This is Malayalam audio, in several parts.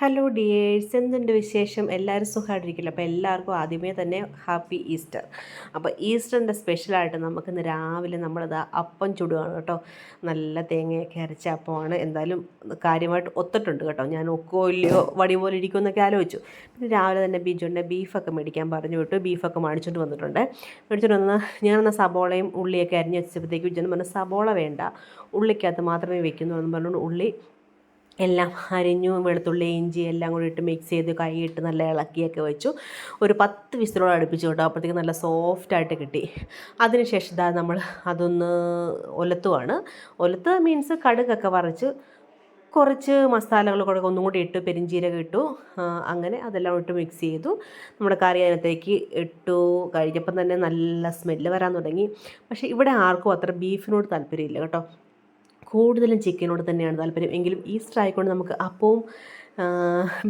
ഹലോ ഡിയേഴ്സ് എന്തുണ്ട് വിശേഷം? എല്ലാവരും സുഖമായിട്ടിരിക്കില്ല? അപ്പോൾ എല്ലാവർക്കും ആദ്യമേ തന്നെ ഹാപ്പി ഈസ്റ്റർ അപ്പോൾ ഈസ്റ്ററിന്റെ സ്പെഷ്യലായിട്ട് നമുക്കിന്ന് രാവിലെ നമ്മളത് അപ്പം ചുടുകയാണ് കേട്ടോ. നല്ല തേങ്ങയൊക്കെ അരച്ച അപ്പമാണ്. എന്തായാലും കാര്യമായിട്ട് ഒത്തിട്ടുണ്ട് കേട്ടോ. ഞാൻ ഒക്കോ ഇല്ലയോ വടി പോലെ ഇരിക്കുമെന്നൊക്കെ ആലോചിച്ചു. പിന്നെ രാവിലെ തന്നെ ബീജുണ്ട് ബീഫൊക്കെ മേടിക്കാൻ പറഞ്ഞു വിട്ടു. ബീഫൊക്കെ മേടിച്ചുകൊണ്ട് വന്നിട്ടുണ്ട്. മേടിച്ചുകൊണ്ട് വന്ന് ഞാനെന്ന സബോളയും ഉള്ളിയൊക്കെ അരിഞ്ഞ് വെച്ചപ്പോഴത്തേക്ക് ബിജുന്ന് പറഞ്ഞു സബോള വേണ്ട. ഉള്ളിക്കകത്ത് മാത്രമേ വെക്കുന്നു എന്ന് പറഞ്ഞുകൊണ്ട് ഉള്ളി എല്ലാം അരിഞ്ഞു വെളുത്തുള്ളി ഇഞ്ചി എല്ലാം കൂടി ഇട്ട് മിക്സ് ചെയ്ത് കൈയിട്ട് നല്ല ഇളക്കിയൊക്കെ വെച്ചു. ഒരു പത്ത് വിസിലോട് അടുപ്പിച്ചു കേട്ടോ. അപ്പോഴത്തേക്ക് നല്ല സോഫ്റ്റായിട്ട് കിട്ടി. അതിനുശേഷം ഇതാ നമ്മൾ അതൊന്ന് ഒലത്തുവാണ്. ഒലത്ത് മീൻസ് കടുകൊക്കെ വറച്ച് കുറച്ച് മസാലകൾ കൂടെ ഒന്നും കൂടി ഇട്ട് പെരിഞ്ചീരകം ഇട്ടു. അങ്ങനെ അതെല്ലാം ഇട്ട് മിക്സ് ചെയ്തു. നമ്മുടെ കറി അതിനകത്തേക്ക് ഇട്ടു. കഴിഞ്ഞപ്പം തന്നെ നല്ല സ്മെല്ല് വരാൻ തുടങ്ങി. പക്ഷേ ഇവിടെ ആർക്കും അത്ര ബീഫിനോട് താല്പര്യമില്ല കേട്ടോ. കൂടുതലും ചിക്കനോട് തന്നെയാണ് താല്പര്യം. എങ്കിലും ഈസ്റ്റർ ആയിക്കൊണ്ട് നമുക്ക് അപ്പവും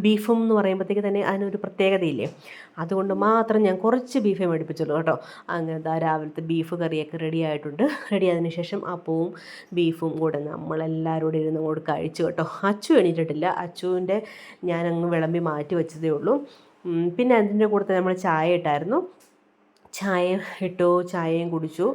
ബീഫും എന്ന് പറയുമ്പോഴത്തേക്ക് തന്നെ അതിനൊരു പ്രത്യേകതയില്ലേ? അതുകൊണ്ട് മാത്രം ഞാൻ കുറച്ച് ബീഫേ മേടിപ്പിച്ചുള്ളൂ കേട്ടോ. അങ്ങനെ രാവിലത്തെ ബീഫ് കറിയൊക്കെ റെഡി ആയിട്ടുണ്ട്. റെഡി ആയതിനു ശേഷം അപ്പവും ബീഫും കൂടെ നമ്മളെല്ലാവരോടും ഇരുന്ന് കൂടെ കഴിച്ചു കേട്ടോ. അച്ചു എണീറ്റിട്ടില്ല. അച്ചുവിന്റെ ഞാനങ്ങ് വിളമ്പി മാറ്റി വെച്ചതേ ഉള്ളൂ. പിന്നെ അതിന്റെ കൂടെ നമ്മൾ ചായ ഇട്ടായിരുന്നു. ചായ ഇട്ടു ചായയും കുടിച്ചു.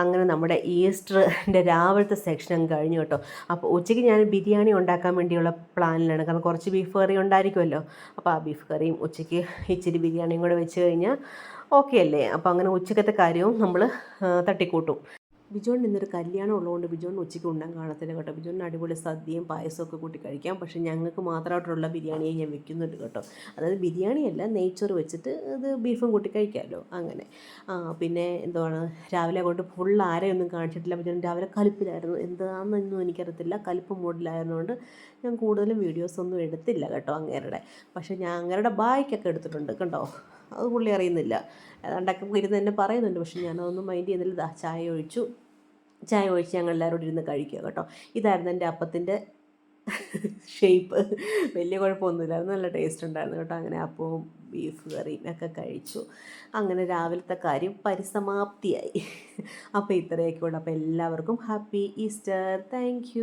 അങ്ങനെ നമ്മുടെ ഈസ്റ്ററിന്റെ രാവിലത്തെ സെക്ഷൻ കഴിഞ്ഞു കേട്ടോ. അപ്പോൾ ഉച്ചയ്ക്ക് ഞാൻ ബിരിയാണി ഉണ്ടാക്കാൻ വേണ്ടിയുള്ള പ്ലാനിലാണ് കാരണം കുറച്ച് ബീഫ് കറി ഉണ്ടായിരിക്കുമല്ലോ. അപ്പോൾ ആ ബീഫ് കറിയും ഉച്ചയ്ക്ക് ഇച്ചിരി ബിരിയാണിയും കൂടെ വെച്ച് കഴിഞ്ഞാൽ ഓക്കെ അല്ലേ? അപ്പോൾ അങ്ങനെ ഉച്ചക്കത്തെ കാര്യവും നമ്മൾ തട്ടിക്കൂട്ടും. ബിജോൺ ഇന്നൊരു കല്യാണം ഉള്ളതുകൊണ്ട് ബിജോൺ ഉച്ചയ്ക്ക് ഉണ്ടാൻ കാണത്തില്ല കേട്ടോ. ബിജോണിന് അടിപൊളി സദ്യയും പായസമൊക്കെ കൂട്ടി കഴിക്കാം പക്ഷേ ഞങ്ങൾക്ക് മാത്രമായിട്ടുള്ള ബിരിയാണിയെ ഞാൻ വെക്കുന്നുണ്ട് കേട്ടോ. അതായത് ബിരിയാണിയല്ല നെയ്ച്ചോറ് വെച്ചിട്ട് അത് ബീഫും കൂട്ടി കഴിക്കാമല്ലോ അങ്ങനെ. പിന്നെ എന്താണ് രാവിലെ കൊണ്ട് ഫുൾ ആരെയൊന്നും കാണിച്ചിട്ടില്ല ബിജോൺ രാവിലെ കലിപ്പിലായിരുന്നു. എന്താണെന്നൊന്നും എനിക്കറിയത്തില്ല. കലിപ്പ് മൂഡിലായിരുന്നുകൊണ്ട് ഞാൻ കൂടുതലും വീഡിയോസൊന്നും എടുത്തില്ല കേട്ടോ അങ്ങേരുടെ. പക്ഷേ ഞാൻ അങ്ങേരുടെ ബായ്ക്കൊക്കെ എടുത്തിട്ടുണ്ട് കണ്ടോ? അത് പുള്ളി അറിയുന്നില്ല. ഏതാണ്ടൊക്കെ ഇരുന്ന് തന്നെ പറയുന്നുണ്ട്. പക്ഷെ ഞാനതൊന്നും മൈൻഡ് ചെയ്യുന്നില്ല. ചായ ഒഴിച്ചു. ചായ ഒഴിച്ച് ഞങ്ങൾ എല്ലാവരും ഇരുന്ന് കഴിക്കുക കേട്ടോ. ഇതായിരുന്നു എന്റെ അപ്പത്തിന്റെ ഷേപ്പ്. വലിയ കുഴപ്പമൊന്നുമില്ലായിരുന്നു നല്ല ടേസ്റ്റ് ഉണ്ടായിരുന്നു കേട്ടോ. അങ്ങനെ അപ്പവും ബീഫ് കറിയും ഒക്കെ കഴിച്ചു. അങ്ങനെ രാവിലത്തെ കാര്യം പരിസമാപ്തിയായി. അപ്പോൾ ഇത്രയൊക്കെ ഉള്ളൂ. അപ്പോൾ എല്ലാവർക്കും ഹാപ്പി ഈസ്റ്റർ താങ്ക്